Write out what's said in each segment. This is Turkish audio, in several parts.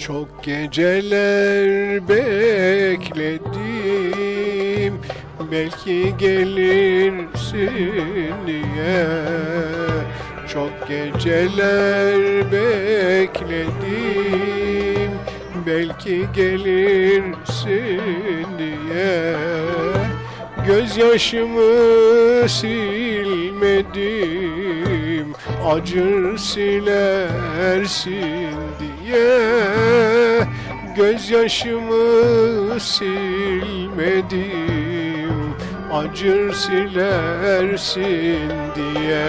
Çok geceler bekledim. Belki gelirsin diye. Çok geceler bekledim. Belki gelirsin diye. Gözyaşımı silmedim Acır silersin diye. Gözyaşımı silmedim Acır silersin diye.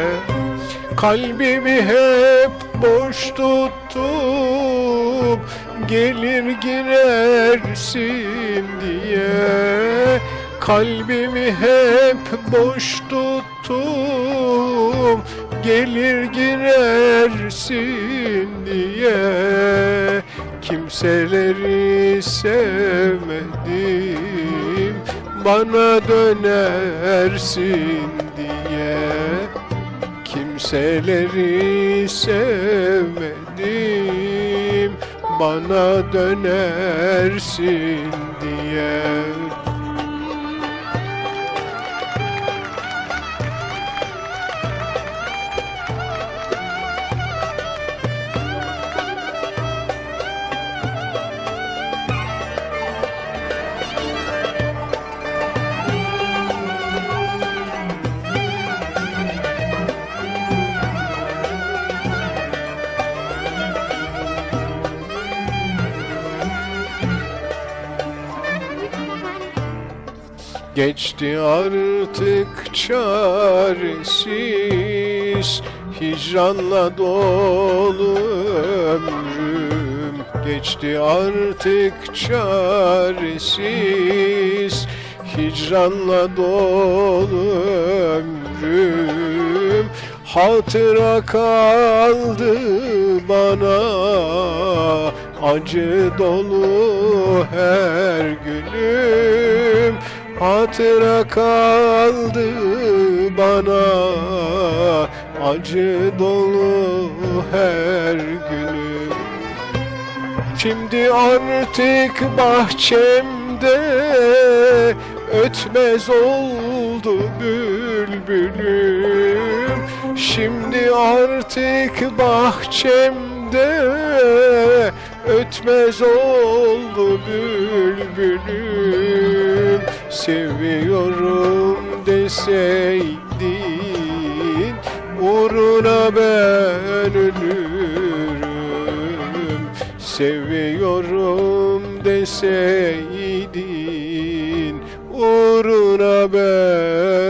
Kalbimi hep boş tuttum Gelir girersin diye Kalbimi hep boş tuttum. Gelir girersin diye. Kimseleri sevmedim. Bana dönersin diye. Kimseleri sevmedim. Bana dönersin diye Geçti artık çaresiz Hicranla dolu ömrüm. Geçti artık çaresiz Hicranla dolu ömrüm. Hatıra kaldı bana Acı dolu her günüm Hatıra kaldı bana Acı dolu her günüm Şimdi artık bahçemde ötmez oldu bülbülüm. Şimdi artık bahçemde ötmez oldu bülbülüm Seviyorum deseydin uğruna ben ölürüm. Seviyorum deseydin uğruna ben